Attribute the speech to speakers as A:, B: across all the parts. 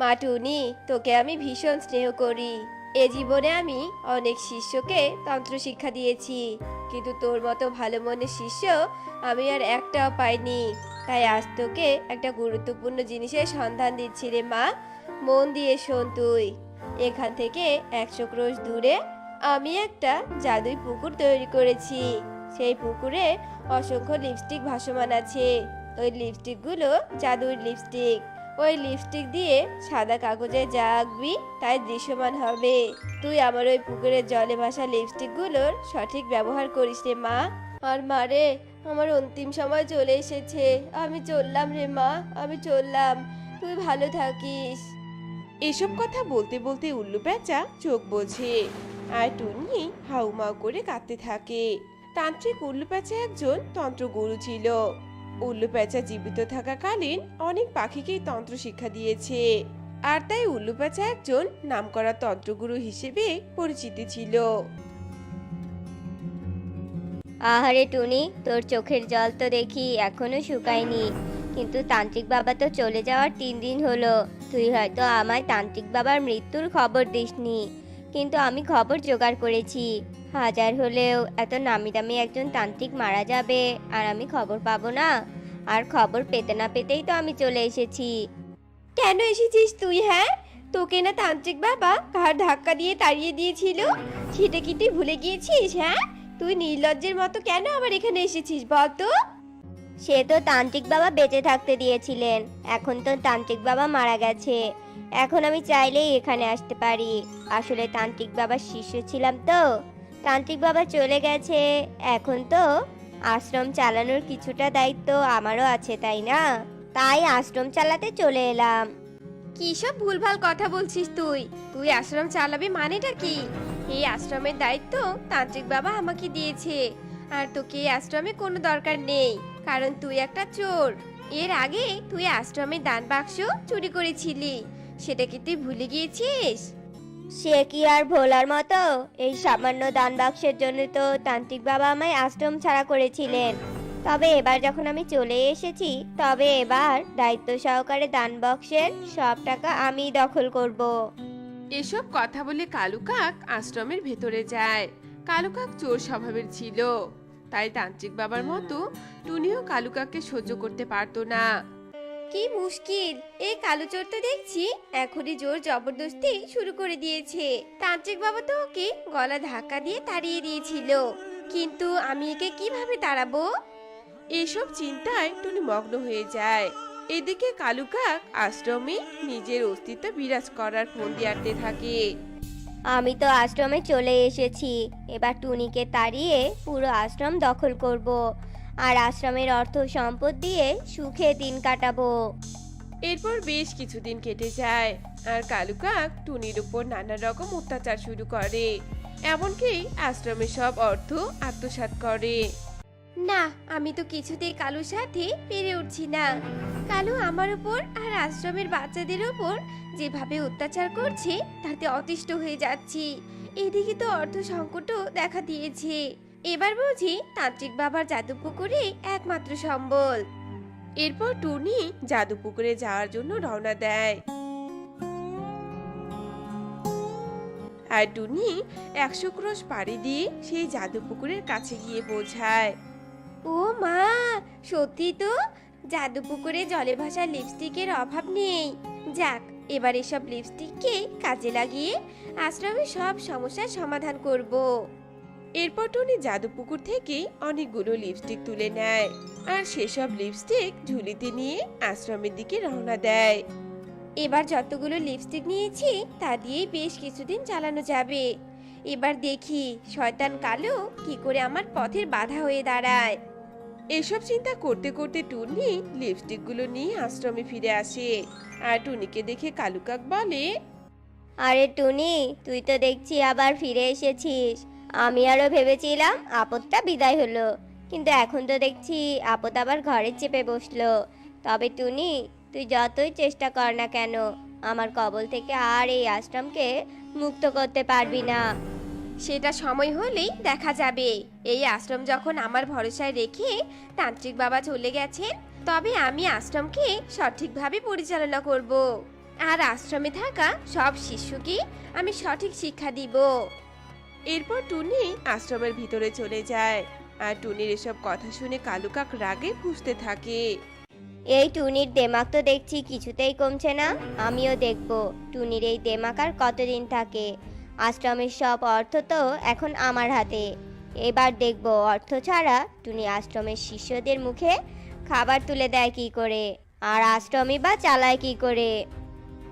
A: মা টুনি, তোকে আমি ভীষণ স্নেহ করি। এ জীবনে আমি অনেক শিষ্যকে তন্ত্র শিক্ষা দিয়েছি, কিন্তু তোর মতো ভালো মনের শিষ্য আমি আর একটাও পাইনি। তাই আজ তোকে একটা গুরুত্বপূর্ণ জিনিসের সন্ধান দিচ্ছি রে মা। মন দিয়ে শোন তুই। এখান থেকে একশো ক্রোশ দূরে আমি একটা জাদুই পুকুর তৈরি করেছি। সেই পুকুরে অসংখ্য লিপস্টিক ভাসমান আছে। ওই লিপস্টিকগুলো জাদুর লিপস্টিক ওই লিপস্টিক দিয়ে সাদা কাগজে যা আঁকবি, তাই দৃশ্যমান হবে। তুই আমার ওই পুকুরের জলে ভাসা লিপস্টিকগুলোর সঠিক ব্যবহার করিস রে মা। আর মা রে, আমার অন্তিম সময় চলে এসেছে। আমি চললাম রে মা, আমি চললাম। তুই ভালো থাকিস।
B: এসব কথা বলতে বলতে উল্লু পেঁচা চোখ বোঝে। আর টুনি হাউমাউ করে কাঁদতে থাকে। তান্ত্রিক উল্লু পেঁচা একজন তন্ত্রগুরু ছিল। উল্লু পেঁচা জীবিত থাকাকালীন অনেক পাখিকেই তন্ত্র শিক্ষা দিয়েছে। আর তাই উল্লু পেঁচা একজন নামকরা তন্ত্রগুরু হিসেবে পরিচিত ছিল।
C: আহারে টুনি, তোর চোখের জল তো দেখি এখনও শুকায়নি। কিন্তু তান্ত্রিক বাবা তো চলে যাওয়ার তিন দিন হলো। তুই হয়তো আমায় তান্ত্রিক বাবার মৃত্যুর খবর দিসনি। কিন্তু আমি খবর জোগাড় করেছি। হাজার হলেও এত নামি দামি একজন তান্ত্রিক মারা যাবে আর আমি খবর পাবো না। আর খবর পেতে না পেতেই তো আমি চলে এসেছি।
A: কেন এসেছিস তুই হ্যাঁ? তোকে না তান্ত্রিক বাবা কার ধাক্কা দিয়ে তাড়িয়ে দিয়েছিল? সেটা কি তুই ভুলে গিয়েছিস হ্যাঁ? তুই নির্লজ্জের মতো কেন আবার এখানে এসেছিস বল তো?
C: সে তো তান্ত্রিক বাবা বেঁচে থাকতে দিয়েছিলেন। এখন তো তান্ত্রিক বাবা মারা গেছে। এখন আমি চাইলেই এখানে আসতে পারি। আসলে তান্ত্রিক বাবার শিষ্য ছিলাম তো। তান্ত্রিক বাবা চলে গেছে। এখন তো আশ্রম চালানোর কিছুটা দায়িত্ব আমারও আছে, তাই না? তাই আশ্রম চালাতে চলে এলাম।
A: কি সব ভুলভাল কথা বলছিস তুই? তুই আশ্রম চালাবি মানেটা কি? এই আশ্রমের দায়িত্ব তান্ত্রিক বাবা আমাকে দিয়েছে। আর তোকে এই আশ্রমে কোনো দরকার নেই, কারণ তুই একটা চোর। এর আগে তুই আশ্রমের দান বাক্স চুরি করেছিলি, সেটা কি তুই ভুলে গিয়েছিস?
C: সে কি আর ভোলার মতো? এই সামান্য দান বাক্সের জন্য তো তান্ত্রিক বাবা আমায় আশ্রম ছাড়া করেছিলেন। তবে এবার যখন আমি চলে এসেছি, তবে এবার দায়িত্ব সহকারে দান বক্সের সব টাকা আমি দখল করব।
B: এসব কথা বলে কালু কাক আশ্রমের ভেতরে যায়। কালু কাক চোর স্বভাবের ছিল। তাই তান্ত্রিক বাবার মতো টুনিও কালু কাককে সহ্য করতে পারতো না।
A: কি মুশকিল? এই কালো চোর তো দেখছি এখনই জোর জবরদস্তি শুরু করে দিয়েছে। তান্ত্রিক বাবা তো ওকে গলা ধাক্কা দিয়ে তাড়িয়ে দিয়েছিল। কিন্তু আমি একে কীভাবে তাড়াবো?
B: এসব চিন্তায় টুনি মগ্ন হয়ে যায়। এদিকে কালু কাক আশ্রমে নিজের অস্তিত্ব বিরাজ করার ফন্দি আটতে থাকে।
C: আমি তো আশ্রমে চলে এসেছি। এবার টুনিকে তাড়িয়ে পুরো আশ্রম দখল করব। আর আশ্রমের অর্থ সম্পদ দিয়ে সুখে দিন কাটাবো।
B: এরপর বেশ কিছুদিন কেটে যায় আর কালু কাক টুনির উপর নানা রকম অত্যাচার শুরু করে। এমনকি আশ্রমের সব অর্থ আত্মসাৎ করে।
A: না আমি তো কিছুতেই কালুর সাথে পেরে উঠছি না। কালু আমার উপর আর আশ্রমের বাচ্চাদের উপর যেভাবে অত্যাচার করছে তাতে অতিষ্ঠ হয়ে যাচ্ছি। এদিকে তো অর্থ সংকটও দেখা দিয়েছে। এবার বুঝি তান্ত্রিক বাবার জাদু পুকুরে একমাত্র সম্বল।
B: এরপর টুনি জাদু পুকুরে যাওয়ার জন্য রওনা দেয়। আর টুনি একশো ক্রোশ পাড়ি দিয়ে সেই জাদু পুকুরের কাছে গিয়ে পৌঁছায়
A: ও মা, সত্যি তো জাদু পুকুরে জলে ভাসা লিপস্টিকের অভাব নেই। যাক, এবার এসব লিপস্টিককে কাজে লাগিয়ে আশ্রমের সব সমস্যার সমাধান করব।
B: এরপর টুনি জাদু পুকুর থেকে অনেকগুলো লিপস্টিক তুলে নেয় আর সেসব লিপস্টিক ঝুলিতে নিয়ে আশ্রমের দিকে রওনা দেয়।
A: এবার যতগুলো লিপস্টিক নিয়েছি, তা দিয়েই বেশ কিছুদিন চালানো যাবে। এবার দেখি শয়তান কালো কি করে আমার পথের বাধা হয়ে দাঁড়ায়।
B: এসব চিন্তা করতে করতে টুনি লিপস্টিকগুলো নিয়ে আশ্রমে ফিরে আসে আর টুনিকে দেখে কালুকাক বলে,
C: আরে টুনি, তুই তো দেখছি আবার ফিরে এসেছিস। আমি আরও ভেবেছিলাম আপদটা বিদায় হলো, কিন্তু এখন তো দেখছি আপদ আবার ঘরে চেপে বসল। তবে টুনি, তুই যতই চেষ্টা কর না কেন, আমার কবল থেকে আর এই আশ্রমকে মুক্ত করতে পারবি না।
A: সেটা সময় হলেই দেখা যাবে। এই আশ্রম যখন আমার ভরসায় রেখে তান্ত্রিক বাবা চলে গেছেন, তবে আমি আশ্রমকে সঠিকভাবে পরিচালনা করব। আর আশ্রমে থাকা সব শিশুকে আমি সঠিক শিক্ষা দিব।
B: এরপর টুনি আশ্রমের ভিতরে চলে যায়। আর টুনির এসব কথা শুনে কালুকাক রাগে ফুঁসতে থাকে।
C: এই টুনির দেমাক তো দেখছি কিছুতেই কমছে না আমিও দেখব। টুনির এই দেমাক আর কতদিন থাকে? আশ্রমের সব অর্থ তো এখন আমার হাতে। এবার দেখব অর্থ ছাড়া টুনি আশ্রমের শিষ্যদের মুখে খাবার তুলে দেয় কি করে? আর আশ্রমই বা চালায় কি করে?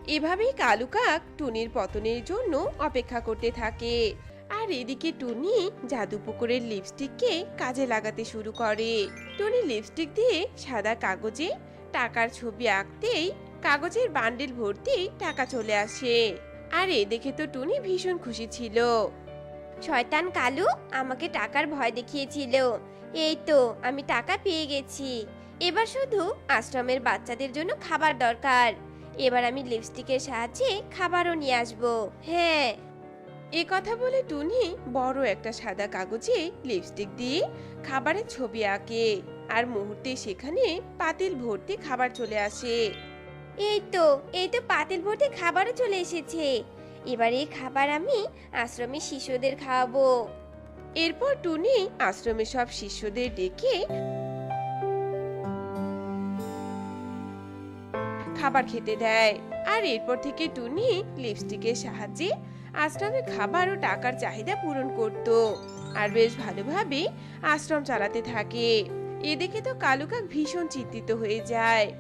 B: এভাবেই কালুকাক টুনির পতনের জন্য অপেক্ষা করতে থাকে। আর এদিকে টুনি জাদু পুকুরের লিপস্টিককে কাজে লাগাতে শুরু করে। টুনি লিপস্টিক দিয়ে সাদা কাগজে টাকার ছবি আঁকতেই কাগজের বান্ডেল ভর্তি টাকা চলে আসে। আর এ দেখে তো টুনি ভীষণ খুশি ছিল।
A: শয়তান কালু, আমাকে টাকার ভয় দেখিয়েছিল। এই তো, আমি টাকা পেয়ে গেছি। এবার শুধু আশ্রমের বাচ্চাদের জন্য খাবার দরকার। এবার আমি লিপস্টিকের সাহায্যে খাবারও নিয়ে আসব। হ্যাঁ
B: এ কথা বলে টুনি বড় একটা সাদা কাগজে লিপস্টিক দিয়ে খাবারের ছবি আঁকে আর মুহূর্তে সেখানে পাতিল ভর্তি খাবার চলে আসে।
A: এই তো এই তো পাতিল ভর্তি খাবারও চলে এসেছে। এবার এই খাবার আমি আশ্রমের শিশুদের খাওয়াবো।
B: এরপর টুনি আশ্রমের সব শিষ্যদের ডেকে খাবার খেতে দেয়। আর এরপর থেকে টুনি লিপস্টিকের সাহায্যে আশ্রমে খাবার ও টাকার চাহিদা পূরণ করত। আর বেশ ভালোভাবে আশ্রম চালাতে থাকে। এদিকে তো কালুকাক ভীষণ চিন্তিত হয়ে যায়।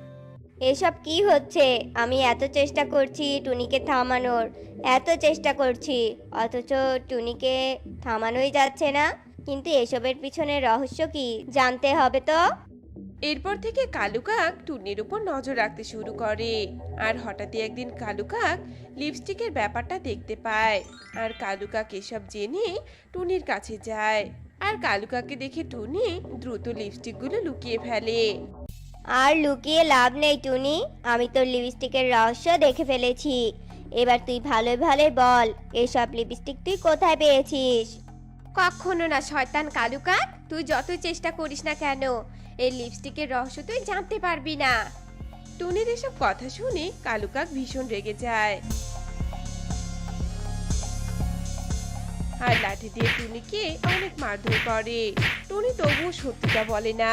C: এসব কি হচ্ছে? আমি এত চেষ্টা করছি টুনিকে থামানোর। এত চেষ্টা করছি। অথচ টুনিকে থামানোই যাচ্ছে না। কিন্তু এসবের পিছনে রহস্য কি? জানতে হবে তো।
B: এরপর থেকে কালুকাক টুনির উপর নজর রাখতে শুরু করে। আর হঠাৎই একদিন কালুকাক লিপস্টিকের ব্যাপারটা দেখতে পায়। আর কালুকাক এসব জেনে টুনির কাছে যায়। আর কালু কালুকাকে দেখে টুনি দ্রুত লিপস্টিকগুলো লুকিয়ে ফেলে।
C: আর লুকিয়ে লাভ নেই টুনি আমি তোর লিপস্টিকের রহস্য দেখে ফেলেছি। এবার তুই ভালো ভালো বল এসব লিপস্টিক তুই কোথায় পেয়েছিস?
A: কখনো না শয়তান কালুকাক তুই যত চেষ্টা করিস না কেন এই লিপস্টিকের রহস্য তুই জানতে পারবি না।
B: টুনির এসব কথা শুনে কালুকাক ভীষণ রেগে যায়। আর লাঠি দিয়ে টুনিকে অনেক মারধর করে। টুনি তবুও সত্যিটা বলে না।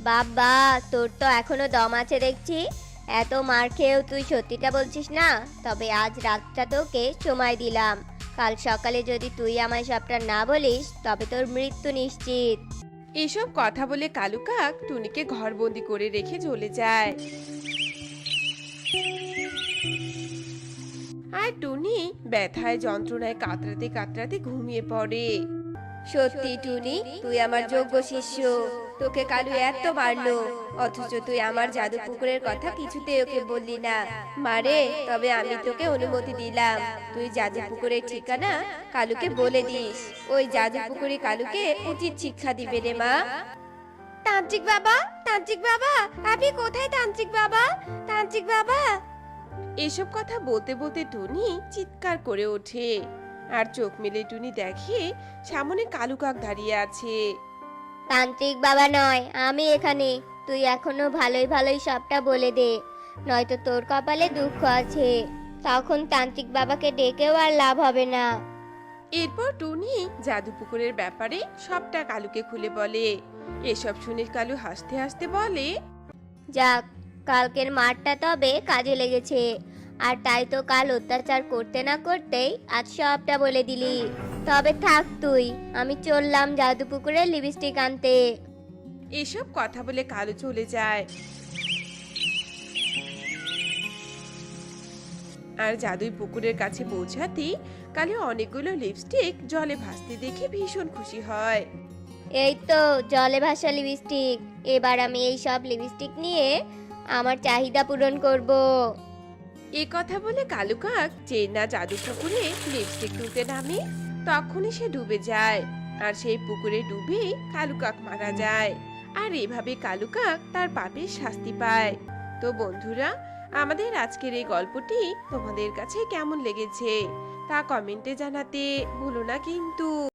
C: বাবা, তোর তো এখনও দম আছে দেখছি। এত মার খেয়েও তুই সত্যিটা বলছিস না? তবে আজ রাতটা তোকে সময় দিলাম। কাল সকালে যদি তুই আমায় সবটা না বলিস, তবে তোর মৃত্যু নিশ্চিত।
B: এসব কথা বলে কালু কাক টুনিকে ঘরবন্দি করে রেখে চলে যায়। আর টুনি ব্যথায়, যন্ত্রণায় কাতরাতে কাতরাতে ঘুমিয়ে পড়ে।
A: সত্যি টুনি, তুই আমার যোগ্য শিষ্য। তোকে কালু এত মারলো অথচ তুই আমার জাদু পুকুরের কথা কিছুতে ওকে বললি না। মারে তবে আমি তোকে অনুমতি দিলাম। তুই জাদু পুকুরের ঠিকানা কালুকে বলে দিস। ওই জাদু পুকুরে কালুকে উচিত শিক্ষা দিবে রে মা। তান্ত্রিক বাবা তান্ত্রিক বাবা আপনি কোথায় তান্ত্রিক বাবা? তান্ত্রিক বাবা।
B: এসব কথা বলতে বলতে টুনি চিৎকার করে ওঠে। আর চোখ মেলে টুনি দেখে সামনে কালু কাক দাঁড়িয়ে আছে।
C: তান্ত্রিক বাবা নয় আমি এখানে। তুই এখনও ভালোই ভালোই সবটা বলে দে। নয়তো তোর কপালে দুঃখ আছে। তখন তান্ত্রিক বাবাকে ডেকেও আর লাভ হবে না।
B: এরপর টুনি জাদু পুকুরের ব্যাপারে সবটা কালুকে খুলে বলে। এসব শুনে কালু হাসতে হাসতে বলে
C: যাক কালকের মাঠটা তবে কাজে লেগেছে। আর তাই তো কাল অত্যাচার করতে না করতেই আজ সবটা বলে দিলি। তবে থাক তুই আমি চললাম জাদুপুকুরে লিপস্টিক আনতে।
B: এসব কথা বলে কালু চলে যায়। আর জাদুই পুকুরের কাছে পৌঁছাতেই কালু অনেকগুলো লিপস্টিক জলে ভাসতে দেখে ভীষণ খুশি হয়।
C: এই তো জলে ভাসা লিপস্টিক। এবার আমি এই সব লিপস্টিক নিয়ে আমার চাহিদা পূরণ করব।
B: এ কথা বলে কালু কাক যে না জাদু পুকুরে লিপস্টিক তুলতে নামে। তখনই সে ডুবে যায়। আর সেই পুকুরে ডুবে কালুকাক মারা যায়। আর এভাবে কালুকাক তার পাপের শাস্তি পায়। তো বন্ধুরা, আমাদের আজকের এই গল্পটি তোমাদের কাছে কেমন লেগেছে তা কমেন্টে জানাতে ভুলো না কিন্তু।